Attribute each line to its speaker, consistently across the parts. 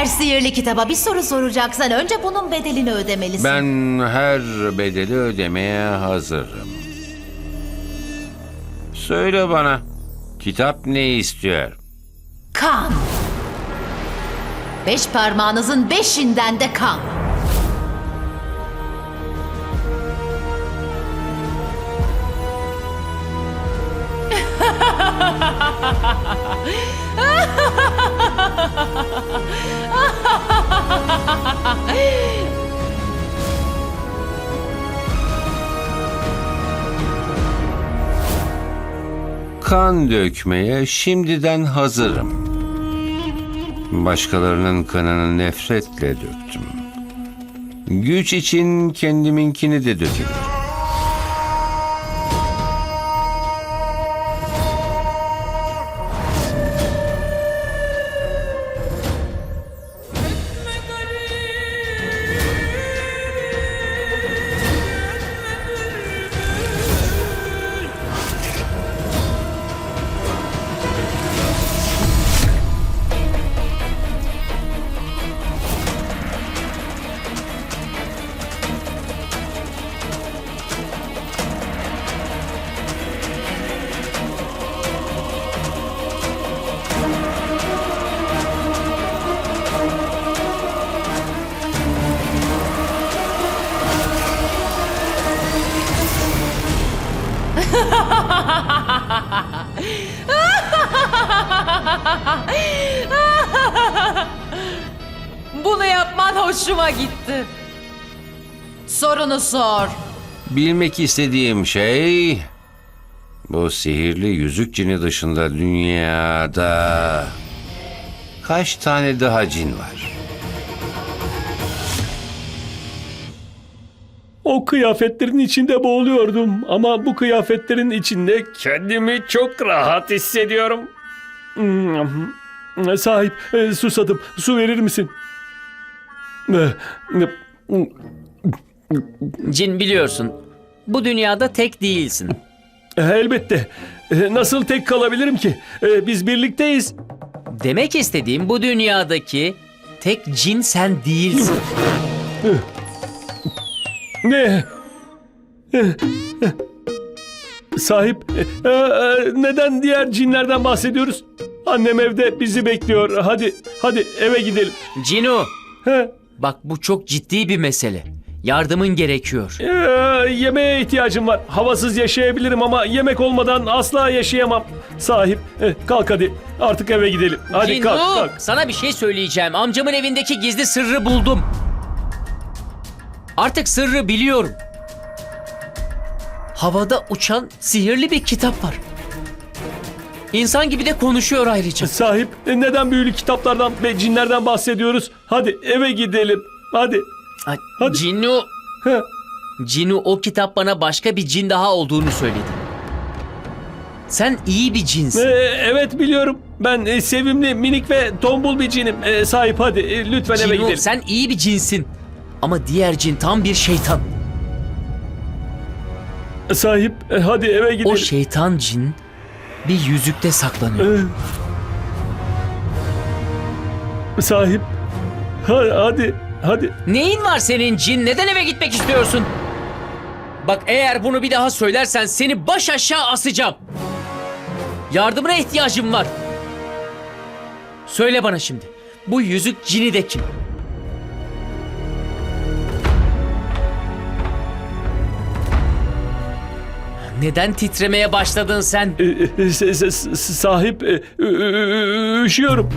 Speaker 1: Eğer sihirli kitaba bir soru soracaksan önce bunun bedelini ödemelisin.
Speaker 2: Ben her bedeli ödemeye hazırım. Söyle bana, kitap ne istiyor?
Speaker 1: Kan. Beş parmağınızın beşinden de kan.
Speaker 2: Kan dökmeye şimdiden hazırım. Başkalarının kanını nefretle döktüm. Güç için kendiminkini de dökebilirim.
Speaker 1: Sorunu sor.
Speaker 2: Bilmek istediğim şey... Bu sihirli yüzük cini dışında dünyada... Kaç tane daha cin var?
Speaker 3: O kıyafetlerin içinde boğuluyordum ama bu kıyafetlerin içinde kendimi çok rahat hissediyorum. Hmm, Sahip, e, susadım. Su verir misin?
Speaker 4: Cin biliyorsun. Bu dünyada tek değilsin.
Speaker 3: Elbette. E, Nasıl tek kalabilirim ki? E, Biz birlikteyiz.
Speaker 4: Demek istediğim bu dünyadaki tek cin sen değilsin.
Speaker 3: Ne? Sahip, e, e, neden diğer cinlerden bahsediyoruz? Annem evde bizi bekliyor. Hadi, hadi eve gidelim.
Speaker 4: Cinu,
Speaker 3: He.
Speaker 4: bak bu çok ciddi bir mesele. Yardımın gerekiyor.
Speaker 3: Ee, yemeğe ihtiyacım var. Havasız yaşayabilirim ama yemek olmadan asla yaşayamam. Sahip, e, kalk hadi. Artık eve gidelim. Hadi
Speaker 4: Cinu,
Speaker 3: kalk, kalk.
Speaker 4: sana bir şey söyleyeceğim. Amcamın evindeki gizli sırrı buldum. Artık sırrı biliyorum. Havada uçan sihirli bir kitap var. İnsan gibi de konuşuyor ayrıca.
Speaker 3: Sahip, e, neden büyülü kitaplardan ve cinlerden bahsediyoruz? Hadi eve gidelim. Hadi.
Speaker 4: Ay,
Speaker 3: Hadi.
Speaker 4: Cinu,
Speaker 3: He.
Speaker 4: Cinu o kitap bana başka bir cin daha olduğunu söyledi. Sen iyi bir
Speaker 3: Ee,
Speaker 4: cinsin.
Speaker 3: evet biliyorum. Ben e, sevimli, minik ve tombul bir cinim. E, sahip hadi e, lütfen eve
Speaker 4: Cinu
Speaker 3: gidelim.
Speaker 4: sen iyi bir cinsin. Ama diğer cin tam bir şeytan.
Speaker 3: Sahip e, hadi eve gidelim.
Speaker 4: O şeytan cin bir yüzükte saklanıyor.
Speaker 3: Ee, sahip. Ha, hadi, hadi.
Speaker 4: Neyin var senin cin? Neden eve gitmek istiyorsun? Bak eğer bunu bir daha söylersen seni baş aşağı asacağım. Yardımına ihtiyacım var. Söyle bana şimdi. Bu yüzük cini de kim? Neden titremeye başladın sen?
Speaker 3: E, e, s- sahip, üşüyorum.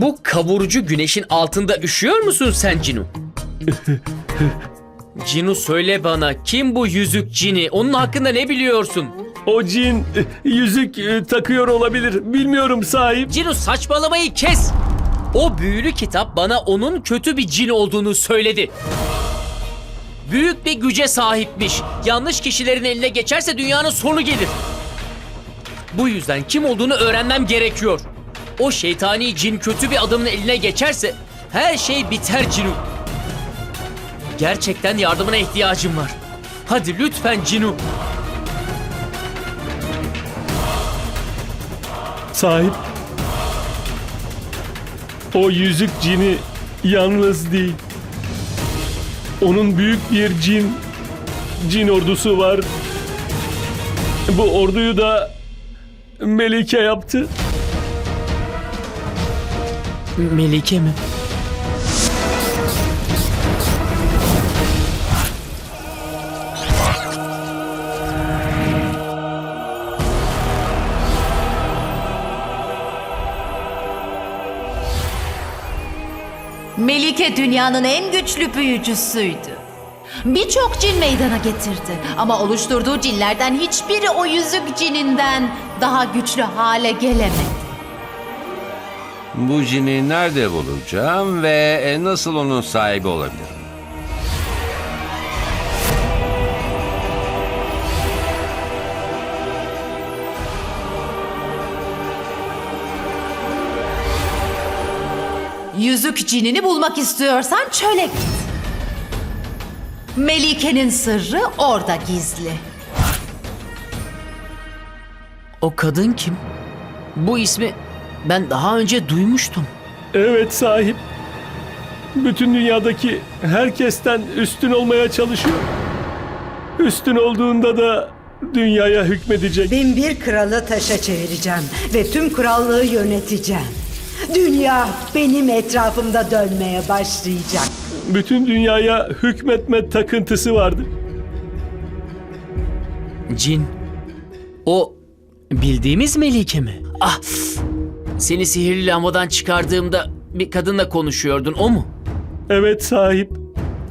Speaker 4: Bu kavurucu güneşin altında üşüyor musun sen Cinu? Cinu söyle bana kim bu yüzük cini? Onun hakkında ne biliyorsun?
Speaker 3: O cin yüzük e, takıyor olabilir. Bilmiyorum sahip.
Speaker 4: Cinu saçmalamayı kes. O büyülü kitap bana onun kötü bir cin olduğunu söyledi. Büyük bir güce sahipmiş. Yanlış kişilerin eline geçerse dünyanın sonu gelir. Bu yüzden kim olduğunu öğrenmem gerekiyor. O şeytani cin kötü bir adamın eline geçerse her şey biter Cinu. Gerçekten yardımına ihtiyacım var. Hadi lütfen Cinu.
Speaker 3: Sahip. O yüzük cini yalnız değil. Onun büyük bir cin cin ordusu var. Bu orduyu da Melike yaptı.
Speaker 4: Melike mi?
Speaker 1: Melike dünyanın en güçlü büyücüsüydü. Birçok cin meydana getirdi ama oluşturduğu cinlerden hiçbiri o yüzük cininden daha güçlü hale gelemedi.
Speaker 2: Bu cini nerede bulacağım ve e, nasıl onun sahibi olabilirim?
Speaker 1: Yüzük cinini bulmak istiyorsan çöle git. Melike'nin sırrı orada gizli.
Speaker 4: O kadın kim? Bu ismi ben daha önce duymuştum.
Speaker 3: Evet sahip. Bütün dünyadaki herkesten üstün olmaya çalışıyor. Üstün olduğunda da dünyaya hükmedecek.
Speaker 5: Bin bir kralı taşa çevireceğim ve tüm krallığı yöneteceğim. Dünya benim etrafımda dönmeye başlayacak.
Speaker 3: Bütün dünyaya hükmetme takıntısı vardı.
Speaker 4: Cin. O bildiğimiz Melike mi? Ah! Seni sihirli lambadan çıkardığımda bir kadınla konuşuyordun o mu?
Speaker 3: Evet sahip.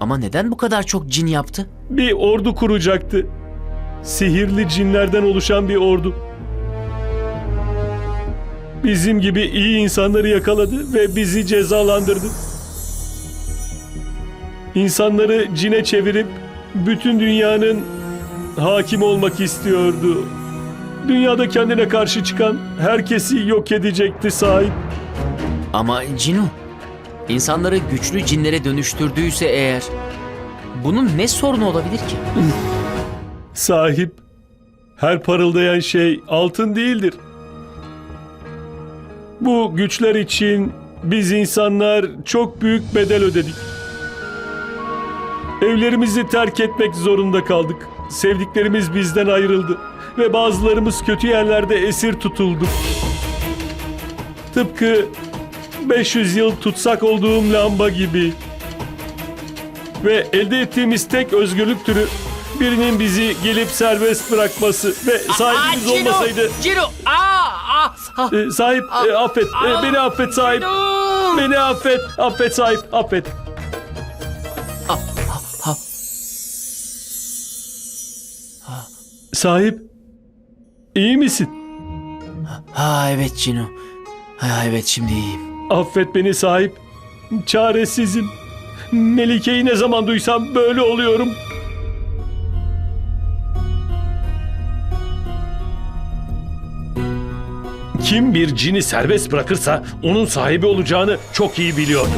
Speaker 4: Ama neden bu kadar çok cin yaptı?
Speaker 3: Bir ordu kuracaktı. Sihirli cinlerden oluşan bir ordu. Bizim gibi iyi insanları yakaladı ve bizi cezalandırdı. İnsanları cine çevirip bütün dünyanın hakim olmak istiyordu. Dünyada kendine karşı çıkan herkesi yok edecekti sahip.
Speaker 4: Ama Cinu, insanları güçlü cinlere dönüştürdüyse eğer bunun ne sorunu olabilir ki?
Speaker 3: Sahip, her parıldayan şey altın değildir. Bu güçler için biz insanlar çok büyük bedel ödedik. Evlerimizi terk etmek zorunda kaldık. Sevdiklerimiz bizden ayrıldı ve bazılarımız kötü yerlerde esir tutulduk. Tıpkı 500 yıl tutsak olduğum lamba gibi. Ve elde ettiğimiz tek özgürlük türü birinin bizi gelip serbest bırakması ve sahibimiz
Speaker 4: Aa, Cinu!
Speaker 3: olmasaydı.
Speaker 4: Cinu! Aa, aa, ah,
Speaker 3: E, sahip e, affet. E,
Speaker 4: Aa!
Speaker 3: beni affet sahip.
Speaker 4: Cinu!
Speaker 3: Beni affet. Affet sahip. Affet.
Speaker 4: Ah, ah.
Speaker 3: Sahip. İyi misin?
Speaker 4: Ha evet Cinu. Ha evet şimdi iyiyim.
Speaker 3: Affet beni sahip. Çaresizim. Melike'yi ne zaman duysam böyle oluyorum. Kim bir cini serbest bırakırsa onun sahibi olacağını çok iyi biliyordu.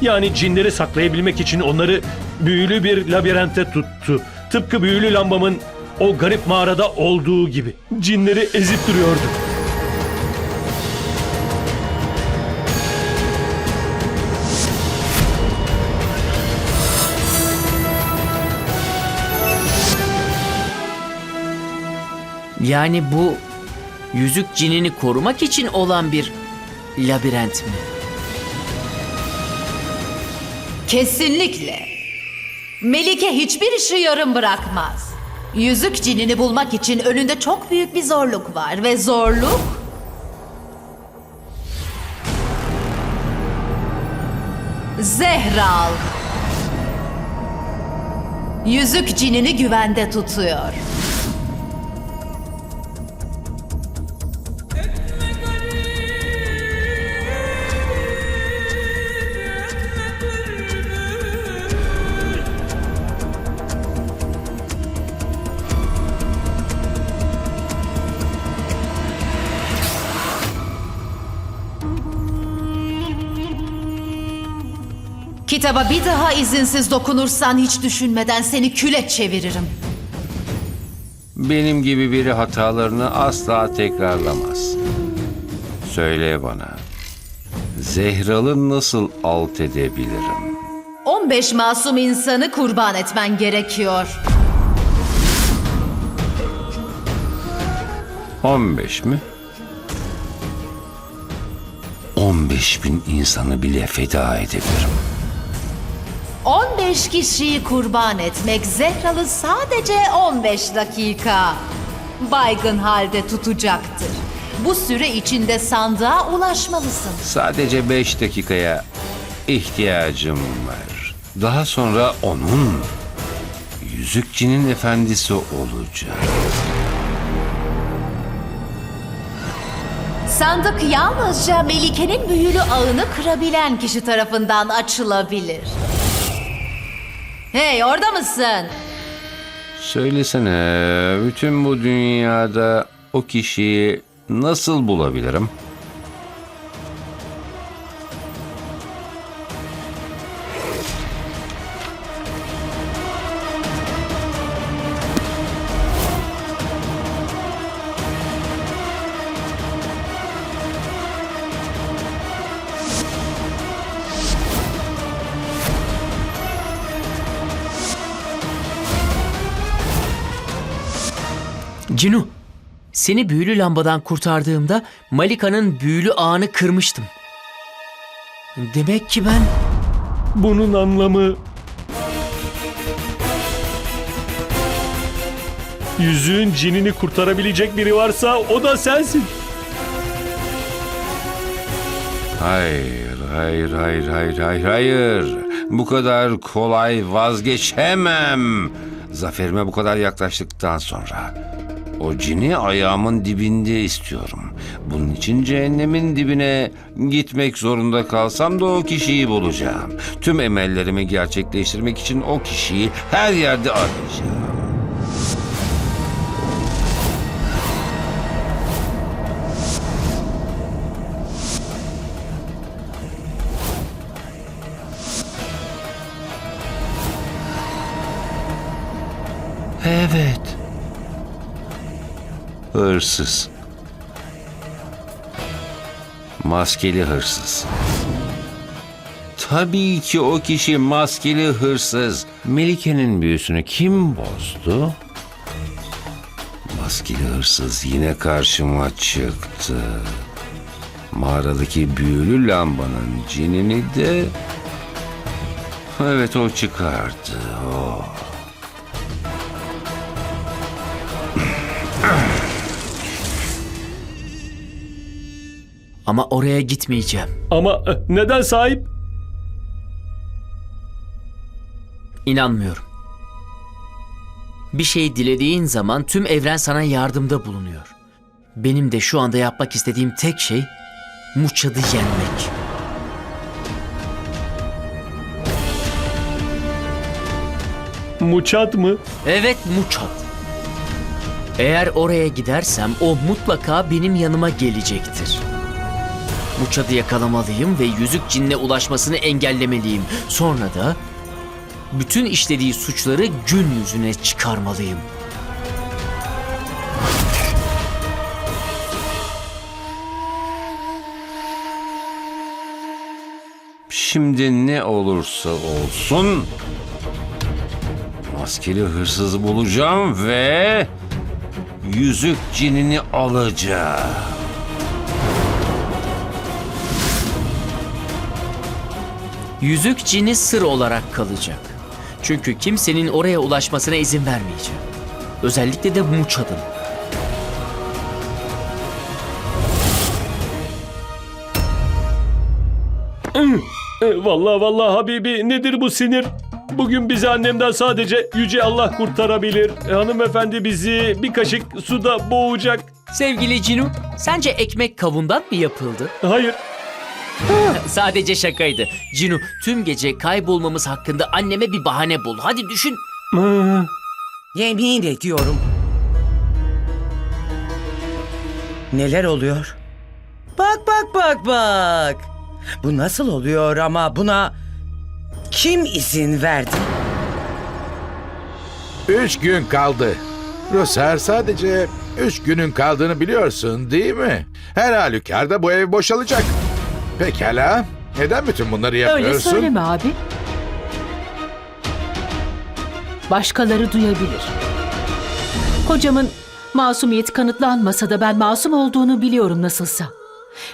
Speaker 3: Yani cinleri saklayabilmek için onları büyülü bir labirente tuttu. Tıpkı büyülü lambamın o garip mağarada olduğu gibi. Cinleri ezip duruyordu.
Speaker 4: Yani bu yüzük cinini korumak için olan bir labirent mi?
Speaker 1: Kesinlikle. Melike hiçbir işi yarım bırakmaz. Yüzük cinini bulmak için önünde çok büyük bir zorluk var ve zorluk... Zehral. Yüzük cinini güvende tutuyor. Kitaba bir daha izinsiz dokunursan hiç düşünmeden seni küle çeviririm.
Speaker 2: Benim gibi biri hatalarını asla tekrarlamaz. Söyle bana. Zehral'ı nasıl alt edebilirim?
Speaker 1: 15 masum insanı kurban etmen gerekiyor.
Speaker 2: 15 mi? 15 bin insanı bile feda edebilirim.
Speaker 1: 15 kişiyi kurban etmek Zehral'ı sadece 15 dakika baygın halde tutacaktır. Bu süre içinde sandığa ulaşmalısın.
Speaker 2: Sadece 5 dakikaya ihtiyacım var. Daha sonra onun Yüzükçinin efendisi olacak.
Speaker 1: Sandık yalnızca Melike'nin büyülü ağını kırabilen kişi tarafından açılabilir. Hey orada mısın?
Speaker 2: Söylesene, bütün bu dünyada o kişiyi nasıl bulabilirim?
Speaker 4: Cinu, seni büyülü lambadan kurtardığımda Malika'nın büyülü ağını kırmıştım. Demek ki ben...
Speaker 3: Bunun anlamı... Yüzüğün cinini kurtarabilecek biri varsa o da sensin.
Speaker 2: Hayır, hayır, hayır, hayır, hayır, hayır. Bu kadar kolay vazgeçemem. Zaferime bu kadar yaklaştıktan sonra. O cini ayağımın dibinde istiyorum. Bunun için cehennemin dibine gitmek zorunda kalsam da o kişiyi bulacağım. Tüm emellerimi gerçekleştirmek için o kişiyi her yerde arayacağım. Hırsız. Maskeli hırsız. Tabii ki o kişi maskeli hırsız. Melike'nin büyüsünü kim bozdu? Maskeli hırsız yine karşıma çıktı. Mağaradaki büyülü lambanın cinini de... Evet o çıkardı. O.
Speaker 4: Ama oraya gitmeyeceğim.
Speaker 3: Ama e, neden sahip?
Speaker 4: İnanmıyorum. Bir şey dilediğin zaman tüm evren sana yardımda bulunuyor. Benim de şu anda yapmak istediğim tek şey Muçad'ı yenmek.
Speaker 3: Muçat mı?
Speaker 4: Evet Muçad. Eğer oraya gidersem o mutlaka benim yanıma gelecektir. Muçad'ı yakalamalıyım ve yüzük cinne ulaşmasını engellemeliyim. Sonra da bütün işlediği suçları gün yüzüne çıkarmalıyım.
Speaker 2: Şimdi ne olursa olsun maskeli hırsızı bulacağım ve yüzük cinini alacağım.
Speaker 4: Yüzük cini sır olarak kalacak. Çünkü kimsenin oraya ulaşmasına izin vermeyeceğim. Özellikle de Muçad'ın.
Speaker 3: E, vallahi vallahi Habibi nedir bu sinir? Bugün bizi annemden sadece Yüce Allah kurtarabilir. E, hanımefendi bizi bir kaşık suda boğacak.
Speaker 4: Sevgili Cinu, sence ekmek kavundan mı yapıldı?
Speaker 3: Hayır.
Speaker 4: Sadece şakaydı. Cinu, tüm gece kaybolmamız hakkında anneme bir bahane bul. Hadi düşün.
Speaker 6: Yemin ediyorum. Neler oluyor? Bak bak bak bak. Bu nasıl oluyor ama buna kim izin verdi?
Speaker 7: Üç gün kaldı. Röser sadece Üç günün kaldığını biliyorsun değil mi? Her halükarda bu ev boşalacak. Pekala. Neden bütün bunları yapıyorsun?
Speaker 8: Öyle söyleme abi. Başkaları duyabilir. Kocamın masumiyeti kanıtlanmasa da ben masum olduğunu biliyorum nasılsa.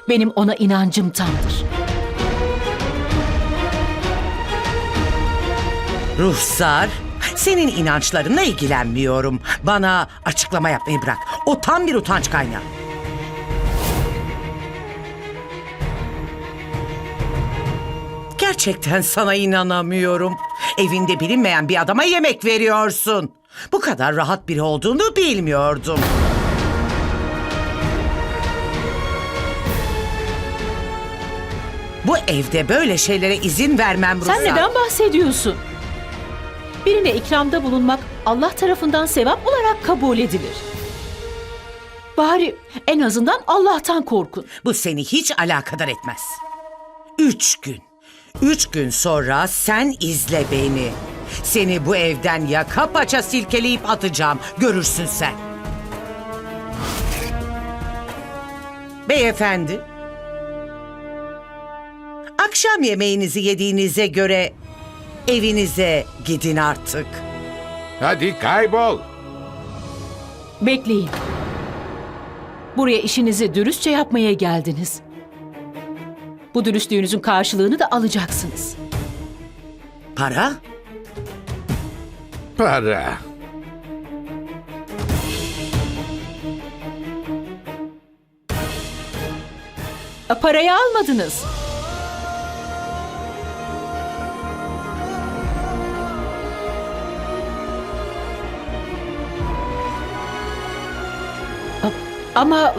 Speaker 8: Benim ona inancım tamdır.
Speaker 6: Ruhsar, senin inançlarınla ilgilenmiyorum. Bana açıklama yapmayı bırak. O tam bir utanç kaynağı. Gerçekten sana inanamıyorum. Evinde bilinmeyen bir adama yemek veriyorsun. Bu kadar rahat biri olduğunu bilmiyordum. Bu evde böyle şeylere izin vermem Ruhsar.
Speaker 8: Sen neden bahsediyorsun? Birine ikramda bulunmak Allah tarafından sevap olarak kabul edilir. Bari en azından Allah'tan korkun.
Speaker 6: Bu seni hiç alakadar etmez. Üç gün. Üç gün sonra sen izle beni. Seni bu evden yaka paça silkeleyip atacağım. Görürsün sen. Beyefendi. Akşam yemeğinizi yediğinize göre evinize gidin artık.
Speaker 7: Hadi kaybol.
Speaker 8: Bekleyin. Buraya işinizi dürüstçe yapmaya geldiniz. Bu dürüstlüğünüzün karşılığını da alacaksınız.
Speaker 6: Para?
Speaker 7: Para.
Speaker 8: E, Parayı almadınız. A- Ama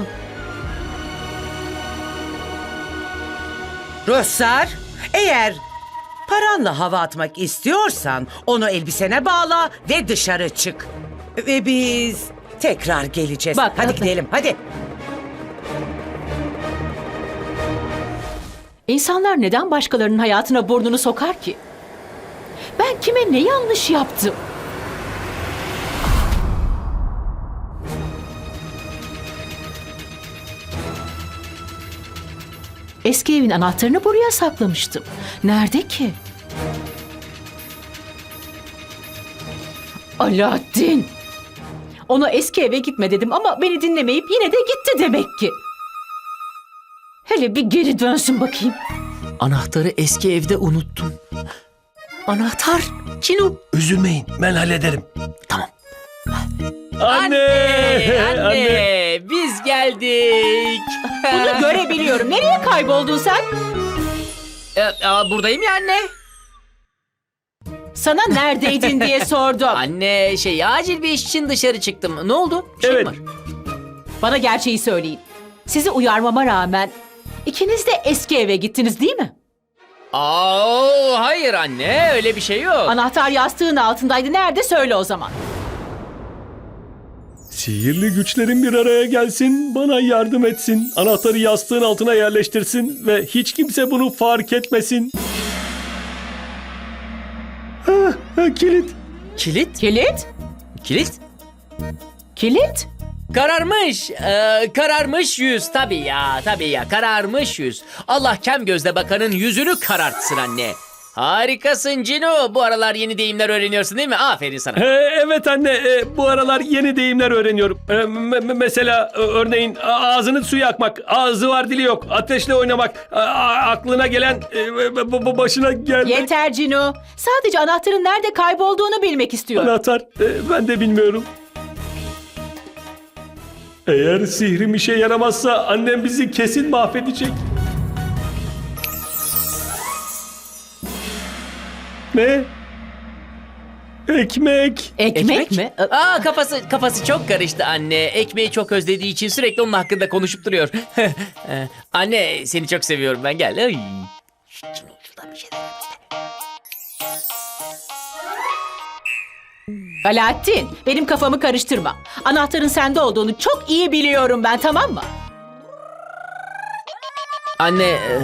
Speaker 6: Ruhsar, eğer paranla hava atmak istiyorsan onu elbisene bağla ve dışarı çık. Ve biz tekrar geleceğiz.
Speaker 8: Bak,
Speaker 6: hadi
Speaker 8: bak.
Speaker 6: gidelim, hadi.
Speaker 8: insanlar neden başkalarının hayatına burnunu sokar ki? Ben kime ne yanlış yaptım? Eski evin anahtarını buraya saklamıştım. Nerede ki? Alaaddin! Ona eski eve gitme dedim ama beni dinlemeyip yine de gitti demek ki. Hele bir geri dönsün bakayım.
Speaker 4: Anahtarı eski evde unuttum. Anahtar. Cinu.
Speaker 3: Üzülmeyin ben hallederim.
Speaker 4: Tamam.
Speaker 3: Anne!
Speaker 4: Anne. Biz geldik.
Speaker 8: Bunu görebiliyorum. Nereye kayboldun sen?
Speaker 4: Ee, aa, buradayım ya anne.
Speaker 8: Sana neredeydin diye sordum.
Speaker 4: Anne şey acil bir iş için dışarı çıktım. Ne oldu? Bir şey mi
Speaker 3: Evet.
Speaker 4: var?
Speaker 8: Bana gerçeği söyleyin. Sizi uyarmama rağmen ikiniz de eski eve gittiniz değil mi?
Speaker 4: Aa, hayır anne öyle bir şey yok.
Speaker 8: Anahtar yastığın altındaydı. Nerede söyle o zaman.
Speaker 3: Sihirli güçlerin bir araya gelsin, bana yardım etsin. Anahtarı yastığın altına yerleştirsin ve hiç kimse bunu fark etmesin. Ha, ha, kilit.
Speaker 4: Kilit?
Speaker 8: Kilit?
Speaker 4: Kilit?
Speaker 8: Kilit?
Speaker 4: Kararmış. Ee, kararmış yüz. Tabii ya tabii ya kararmış yüz. Allah kem gözle bakanın yüzünü karartsın anne. Harikasın Cino. Bu aralar yeni deyimler öğreniyorsun değil mi? Aferin sana.
Speaker 3: Ee, evet anne, e, bu aralar yeni deyimler öğreniyorum. Ee, me- me- mesela e, örneğin a- ağzını suya akmak, ağzı var dili yok, ateşle oynamak, a- a- aklına gelen, e, bu- bu başına gelmek.
Speaker 8: Yeter Cino. Sadece anahtarın nerede kaybolduğunu bilmek istiyorum.
Speaker 3: Anahtar, e, ben de bilmiyorum. Eğer sihrim işe yaramazsa annem bizi kesin mahvedecek. Ne? Ekmek.
Speaker 8: Ekmek, mi?
Speaker 4: Aa kafası kafası çok karıştı anne. Ekmeği çok özlediği için sürekli onun hakkında konuşup duruyor. Ee, anne seni çok seviyorum ben gel. Ay. Cino, şuradan bir şeyler.
Speaker 8: Alaaddin, benim kafamı karıştırma. Anahtarın sende olduğunu çok iyi biliyorum ben tamam mı?
Speaker 4: Anne e,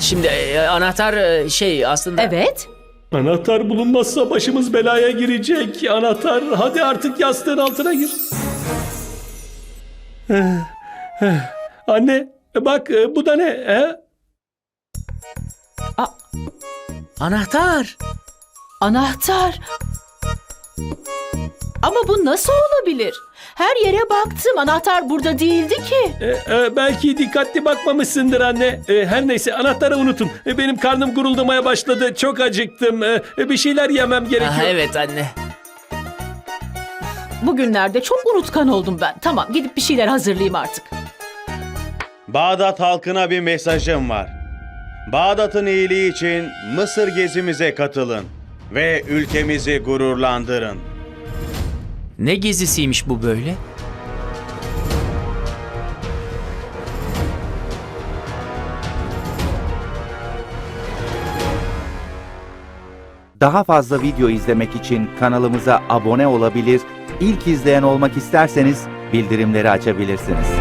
Speaker 4: şimdi e, anahtar e, şey aslında.
Speaker 8: Evet.
Speaker 3: Anahtar bulunmazsa başımız belaya girecek. Anahtar hadi artık yastığın altına gir. Anne bak e, bu da ne? He?
Speaker 4: Anahtar.
Speaker 8: Anahtar. Ama bu nasıl olabilir? Her yere baktım. Anahtar burada değildi ki.
Speaker 3: E, e, belki dikkatli bakmamışsındır anne. E, her neyse anahtarı unutun. E, benim karnım guruldamaya başladı. Çok acıktım. E, e, bir şeyler yemem gerekiyor.
Speaker 4: Ah, evet anne.
Speaker 8: Bugünlerde çok unutkan oldum ben. Tamam gidip bir şeyler hazırlayayım artık.
Speaker 9: Bağdat halkına bir mesajım var. Bağdat'ın iyiliği için Mısır gezimize katılın ve ülkemizi gururlandırın.
Speaker 4: Ne gezisiymiş bu böyle?
Speaker 10: Daha fazla video izlemek için kanalımıza abone olabilir, ilk izleyen olmak isterseniz bildirimleri açabilirsiniz.